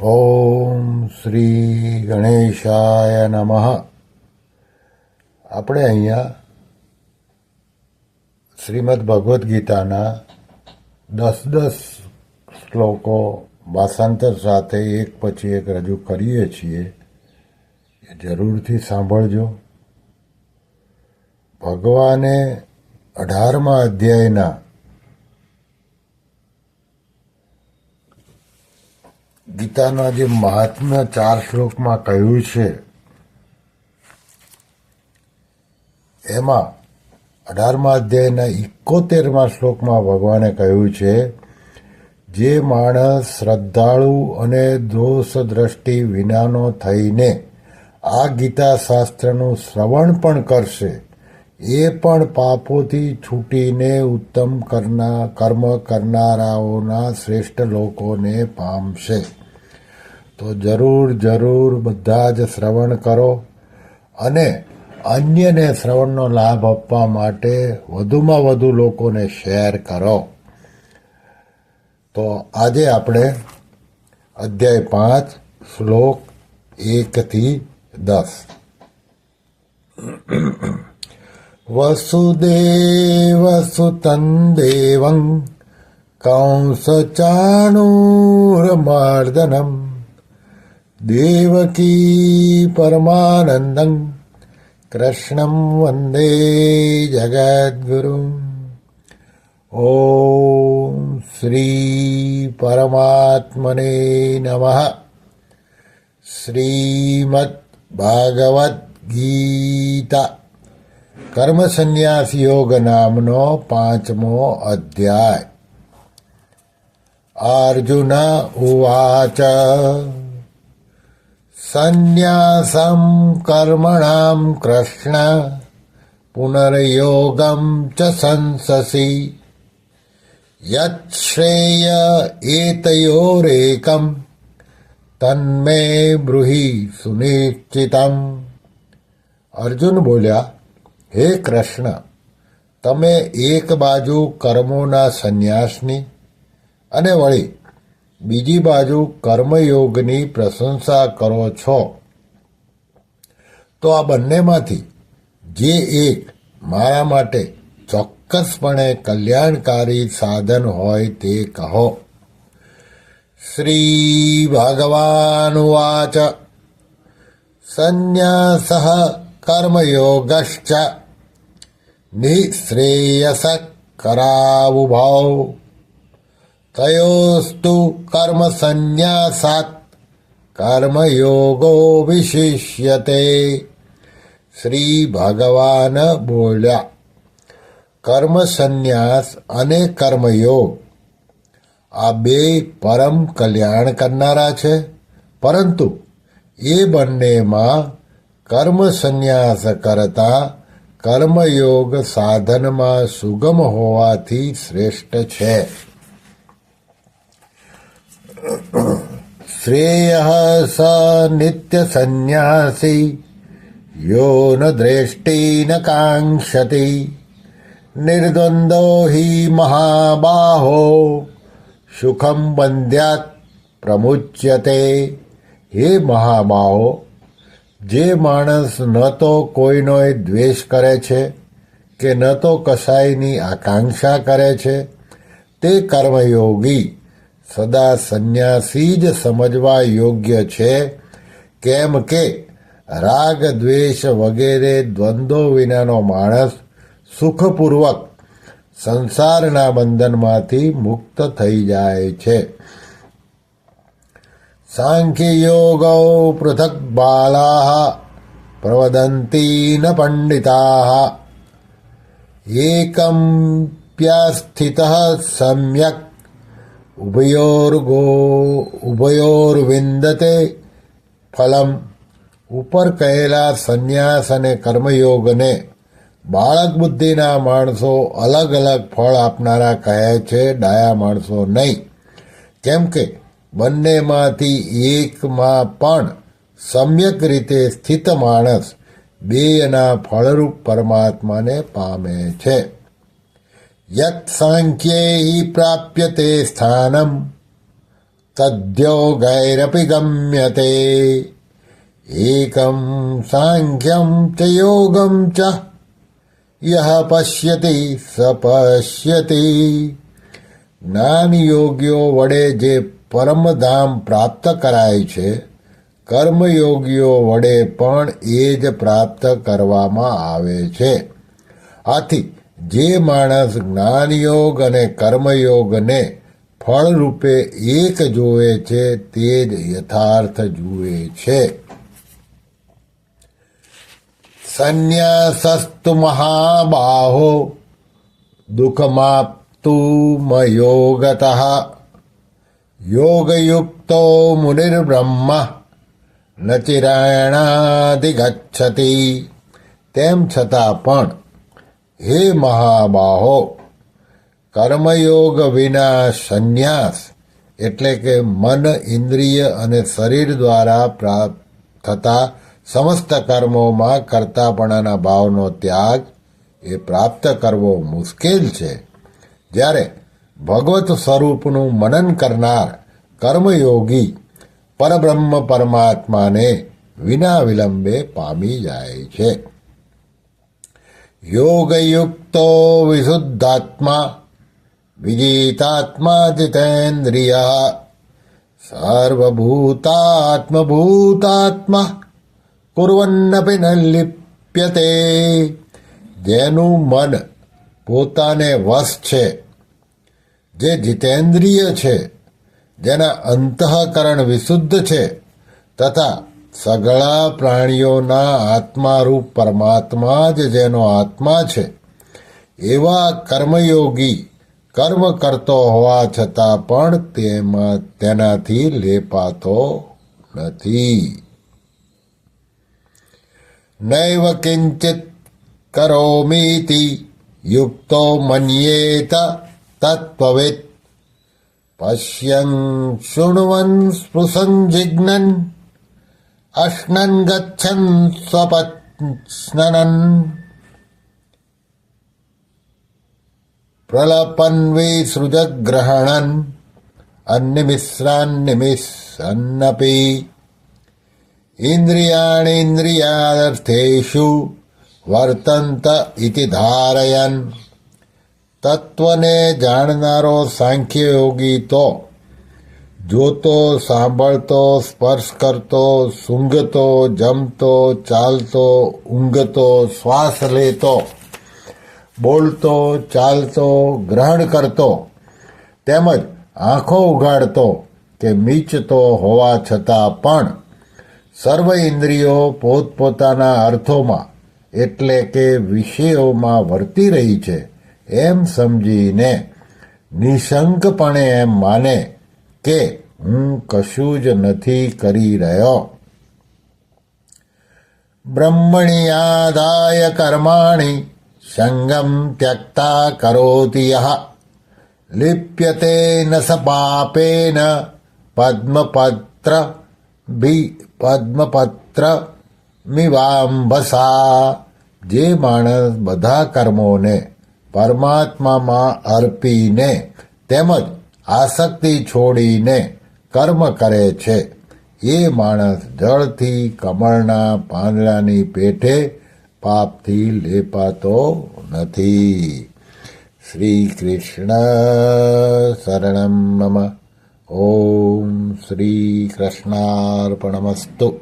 ઓમ શ્રી ગણેશાય નમઃ. આપણે અહીંયા શ્રીમદ ભગવદ્ ગીતાના દસ દસ શ્લોકો ભાષાંતર સાથે એક પછી એક રજૂ કરીએ છીએ. એ જરૂરથી સાંભળજો. ભગવાને અઢારમા અધ્યાયના ગીતાના જે મહાત્મ્ય ચાર શ્લોકમાં કહ્યું છે, એમાં અઢારમા અધ્યાયના ઇકોતેરમા શ્લોકમાં ભગવાને કહ્યું છે, જે માણસ શ્રદ્ધાળુ અને દોષ દ્રષ્ટિ વિનાનો થઈને આ ગીતા શાસ્ત્રનું શ્રવણ પણ કરશે, એ પણ પાપોથી છૂટીને ઉત્તમ કરના, કર્મ કરનારાઓના શ્રેષ્ઠ લોકોને પામશે. તો જરૂર જરૂર બધા જ શ્રવણ કરો અને અન્યને શ્રવણનો લાભ આપવા માટે વધુમાં વધુ લોકોને શેર કરો. તો આજે આપણે અધ્યાય પાંચ, શ્લોક એકથી દસ. વસુદેવસુતં દેવં કંસચાણૂરમર્દનમ દેવકી પરમાનંદં કૃષ્ણં વંદે જગદ્ગુરુમ ઓમ શ્રી પરમાત્મને નમઃ શ્રીમદ ભાગવત ગીતા કર્મ સંન્યાસ યોગ નામનો પાંચમો અધ્યાય અર્જુન ઉવાચ સંન્યાસમ કર્મણામ કૃષ્ણ પુનર્યોગમ ચ સંસસી યશ્રેય એતયોરેકમ તન્મે બ્રુહિ સુનિશ્ચિતમ અર્જુન બોલ્યા હે કૃષ્ણ તમે એક બાજુ કર્મોના સંન્યાસની અને વળી બીજી બાજુ કર્મયોગની પ્રશંસા કરો છો. તો આ બંનેમાંથી જે એક મારા માટે ચોક્કસપણે કલ્યાણકારી સાધન હોય તે કહો. શ્રી ભગવાન વાચ સંન્યાસ કર્મયોગશ્ચ નિશ્રેયસ કરાવુભાવ તયોસ્તુ કર્મ સંન્યાસાત કર્મયોગો વિશિષ્યતે શ્રી ભગવાન બોલ્યા કર્મ સંન્યાસ અને કર્મયોગ આ બે પરમ કલ્યાણ કરનારા છે પરંતુ એ બંનેમાં કર્મ સંન્યાસ કરતા કર્મયોગ સાધનમાં સુગમ હોવાથી શ્રેષ્ઠ છે સ નિત્ય સંન્યાસી યો ન દ્રેષ્ટિ ન કાંક્ષતિ નિર્દ્વંદો હિ મહાબાહો સુખમ બંધ્યાત પ્રમુચ્યતે હે મહાબાહો જે માણસ ન તો કોઈનોય દ્વેષ કરે છે કે ન તો કસાયની આકાંક્ષા કરે છે, તે કર્મયોગી સદા સંન્યાસી જ સમજવા યોગ્ય છે. કેમ કે રાગ, દ્વેષ વગેરે દ્વંદ્વો વિનાનો માણસ સુખપૂર્વક સંસારના બંધનમાંથી મુક્ત થઈ જાય છે. સાંખ્યયોગો પૃથક બાલા પ્રવદંતી ન પંડિતા એકમ પ્યાસ્થિત સમ્યક ઉભયોર્ગો ઉભયોર્વિંદતે ફલમ ઉપર કહેલા સંન્યાસ અને કર્મયોગને બાળક બુદ્ધિના માણસો અલગ અલગ ફળ આપનારા કહે છે ડાયા માણસો નહીં કેમ કે બંનેમાંથી એકમાં પણ સમ્યક રીતે સ્થિત માણસ બેના ફળરૂપ પરમાત્માને પામે છે યત સાંખ્યે પ્રાપ્યતે સ્થાનમ તદ્યોગૈરપી ગમ્યતે એકમ સાંખ્યમ ચ યોગમ ચ યહ પશ્યતિ સ પશ્યતિ યોગીઓ વડે જે પરમધામ પ્રાપ્ત કરાય છે કર્મયોગીઓ વડે પણ એ જ પ્રાપ્ત કરવામાં આવે છે આથી જે માણસ જ્ઞાનયોગ અને કર્મયોગને ફળરૂપે એક જોવે છે, તે જ યથાર્થ જુએ છે. સંન્યાસસ્તુ મહાબાહો, દુઃખમાપ્તુ મયોગત, યોગયુક્તો મુનિર્બ્રહ્મ ન ચિરાયણાધિગચ્છતિ તેમ છતાં પણ હે મહાબાહો, કર્મયોગ વિના સંન્યાસ એટલે કે મન, ઇન્દ્રિય અને શરીર દ્વારા પ્રાપ્ત થતા સમસ્ત કર્મોમાં કરતાપણાના ભાવનો ત્યાગ એ પ્રાપ્ત કરવો મુશ્કેલ છે. જ્યારે ભગવત સ્વરૂપનું મનન કરનાર કર્મયોગી પરબ્રહ્મ પરમાત્માને વિના વિલંબે પામી જાય છે. યોગયુક્તો વિશુદ્ધાત્મા વિજિતાત્મા જીતેન્દ્રિય સર્વભૂતાત્મભૂતાત્મા કુર્વન્નપી ન લિપ્યતે જેનું મન પોતાને વશ છે, જે જીતેન્દ્રિય છે, જેના અંતઃકરણ વિશુદ્ધ છે, તથા સગળા પ્રાણીઓના આત્મારૂપ પરમાત્મા જ જેનો આત્મા છે. એવા કર્મયોગી કર્મ કરતો હોવા છતાં પણ તેમાં તેનાથી લેપાતો નથી. નૈવ કિંચિત કરોમીતિ યુક્તો મન્યેત તત્વવિત પશ્યન શૃણવન સ્પૃશન જિજ્ઞન અશ્નન ગચ્છન સ્વપસ્નન પ્રલપન વિસૃજગ્રહણન અન્નિમિશ્રાન્નિમિષન્નપી ઇન્દ્રિયાણીન્દ્રિયાર્થેષુ વર્તંત ઇતિ ધારયન તત્વને જાણનારો સાંખ્યયોગી તો જોતો, સાંભળતો, સ્પર્શ કરતો, સૂંઘતો, જમતો, ચાલતો, ઊંઘતો, શ્વાસ લેતો, બોલતો, ચાલતો, ગ્રહણ કરતો, તેમજ આંખો ઉગાડતો કે મીચતો હોવા છતાં પણ સર્વ ઇન્દ્રિયો પોતપોતાના અર્થોમાં એટલે કે વિષયોમાં વર્તી રહી છે, એમ સમજીને નિશંકપણે એમ માને કે હું કશું જ નથી કરી રહ્યો. બ્રહ્મણી આદાય કર્માણી સંગમ ત્યક્તા કરોતિ યહ. લિપ્યતે ન સ પાપેન પદ્મપત્ર પદ્મપત્ર મિવાંબસા જે માણસ બધા કર્મોને પરમાત્મામાં અર્પીને તેમજ આસક્તિ છોડીને કર્મ કરે છે. એ માણસ જળથી કમળના પાંદડાની પેઠે પાપથી લેપાતો નથી. શ્રી કૃષ્ણ શરણમ મમ ઓમ શ્રી કૃષ્ણાર્પણમસ્તુ